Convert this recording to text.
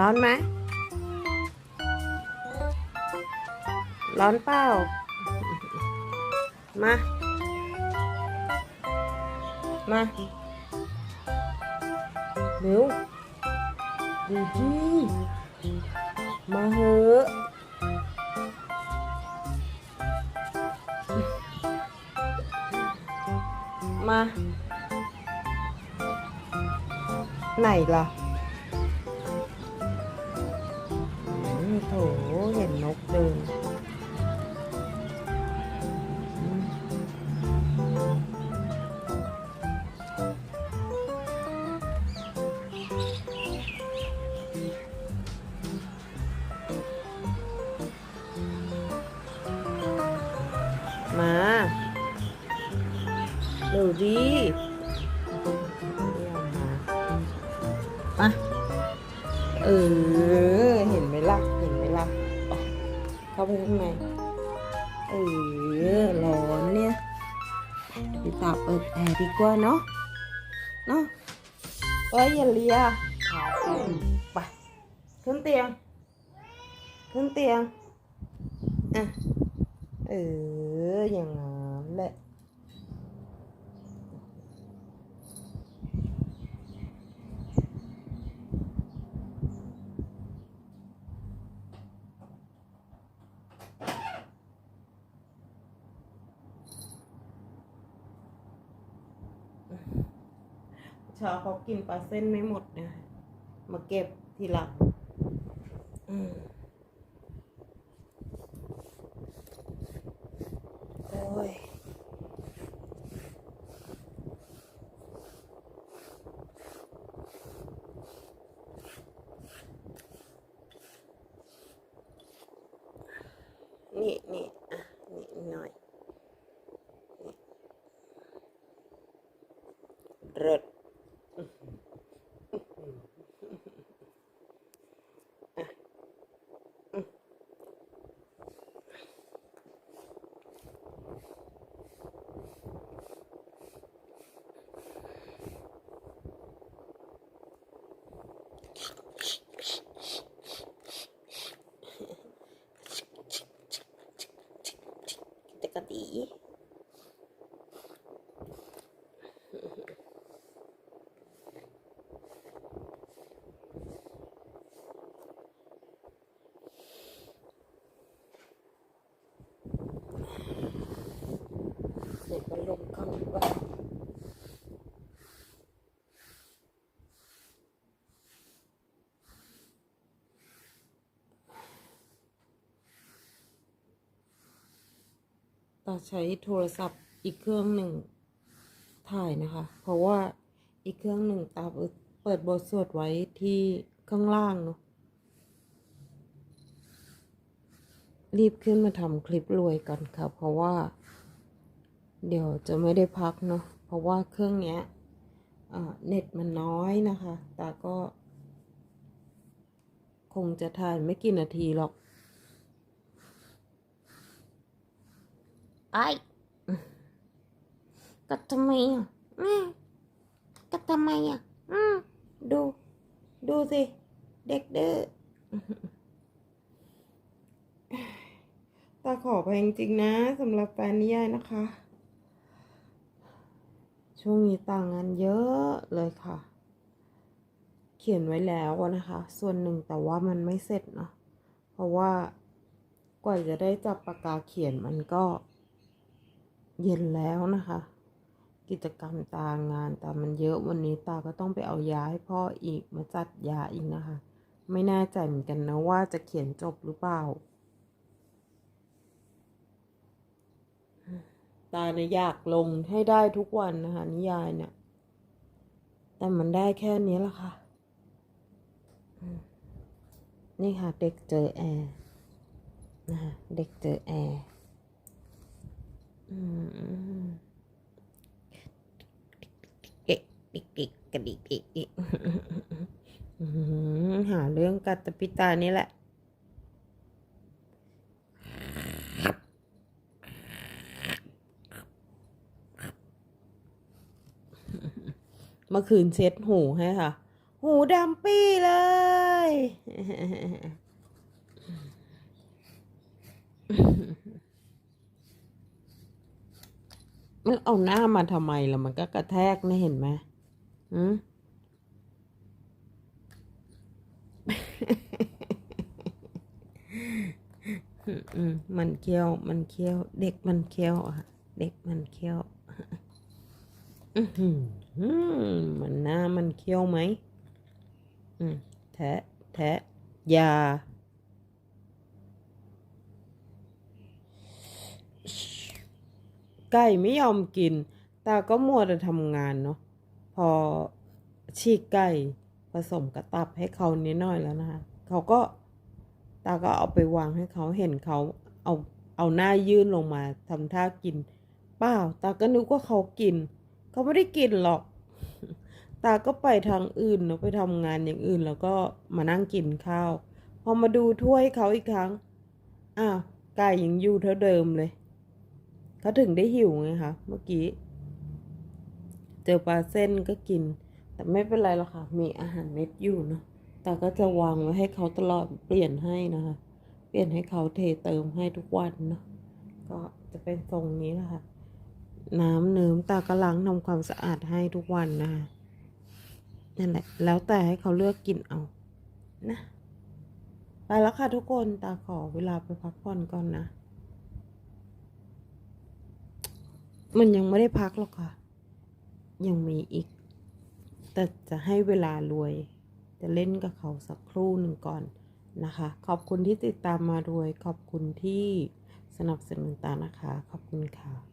ร้อนไหม ร้อนเปล่า มา มาเร็วดูจีมาเหอะมา ไหนล่ะ โถเห็นนกเดินมมาเร็วดีมาเออ เข้าไปข้างในเออร้อนเนี่ยไปตาเปิดแอร์ดีกว่าเนาะเนาะเอ้ยอย่าเลียขาไปขึ้นเตียง ขึ้นเตียงอะเอออย่างนั้นแหละ เช้าเขากินปลาเส้นไม่หมดนะมาเก็บทีหลังอืมโอ้ยนี่นี่อะ นี่หน่อยนี่เริดอะอืม แต่ก็ดี เด็กมันลงข้างว่า ใช้โทรศัพท์อีกเครื่องหนึ่งถ่ายนะคะ เพราะว่าอีกเครื่องหนึ่งตาเปิดบทสวดไว้ที่ข้างล่างเนาะรีบขึ้นมาทำคลิปรวยกันค่ะ เพราะว่า เดี๋ยวจะไม่ได้พักเนาะเพราะว่าเครื่องเนี้ยเน็ตมันน้อยนะคะแต่ก็ คงจะถ่ายไม่กี่นาทีหรอก ไอ้ก็ทำไมอะก็ทำไมอะดู ดูสิ เด็กเด้อตาขอไปจริงๆนะสำหรับแฟนนิยายนะคะ ช่วงนี้ต่างงานเยอะเลยค่ะ เขียนไว้แล้วนะคะ ส่วนหนึ่งแต่ว่ามันไม่เสร็จเนาะเพราะว่ากว่าจะได้จับปากกาเขียนมันก็ เย็นแล้วนะคะ กิจกรรมตางานตามันเยอะวันนี้ตาก็ต้องไปเอายาให้พ่ออีกมาจัดยาอีกนะคะ ไม่แน่ใจเหมือนกันนะว่าจะเขียนจบหรือเปล่า ตาเนี่ยอยากลงให้ได้ทุกวันนะคะนิยายเนี่ย แต่มันได้แค่นี้ละค่ะ นี่ค่ะ เด็กเจอแอร์นะคะเด็กเจอแอร์ ดิกดิกกระดิกดิกดิกหาเรื่องกัดตะปิตานี่แหละ เมื่อคืนเช็ดหูให้ค่ะ หูดำปี้เลย มันเอาหน้ามาทำไมล่ะมันก็กระแทกนะเห็นไหมอืมอืมมันเคี้ยว มันเคี้ยว เด็กมันเคี้ยวอะเด็กมันเคี้ยวอื้อหือหือมันหน้ามันเคี้ยวไหมอืมแทะแทะยา ไก่ไม่ยอมกิน ตาก็มัวแต่ทำงานเนาะ พอฉีกไก่ผสมกระตับให้เขานิดหน่อยแล้วนะคะ เขาก็ตาก็เอาไปวางให้เขาเห็นเขาเอาเอาหน้ายื่นลงมาทำท่ากิน เปล่า ตาก็นึกว่าเขากิน เขาไม่ได้กินหรอก ตาก็ไปทางอื่นเนาะไปทำงานอย่างอื่นแล้วก็มานั่งกินข้าว พอมาดูถ้วยเขาอีกครั้ง อ้าวไก่ยังอยู่เท่าเดิมเลย เขาถึงได้หิวไงคะเมื่อกี้ เจอปลาเส้นก็กิน แต่ไม่เป็นไรหรอกค่ะ มีอาหารเม็ดอยู่เนาะแต่ก็จะวางไว้ให้เขาตลอดเปลี่ยนให้นะคะ เปลี่ยนให้เขาเทเติมให้ทุกวันเนาะก็จะเป็นทรงนี้แหละค่ะ น้ำเนิ้มตาก็ล้างทำความสะอาดให้ทุกวันนะคะนั่นแหละ แล้วแต่ให้เขาเลือกกินเอา นะ ไปแล้วค่ะทุกคน ตาขอเวลาไปพักผ่อนก่อนนะ มันยังไม่ได้พักหรอกค่ะ ยังมีอีก แต่จะให้เวลารวย จะเล่นกับเขาสักครู่หนึ่งก่อนนะคะ ขอบคุณที่ติดตามมารวย ขอบคุณที่สนับสนุนตานะคะ ขอบคุณค่ะ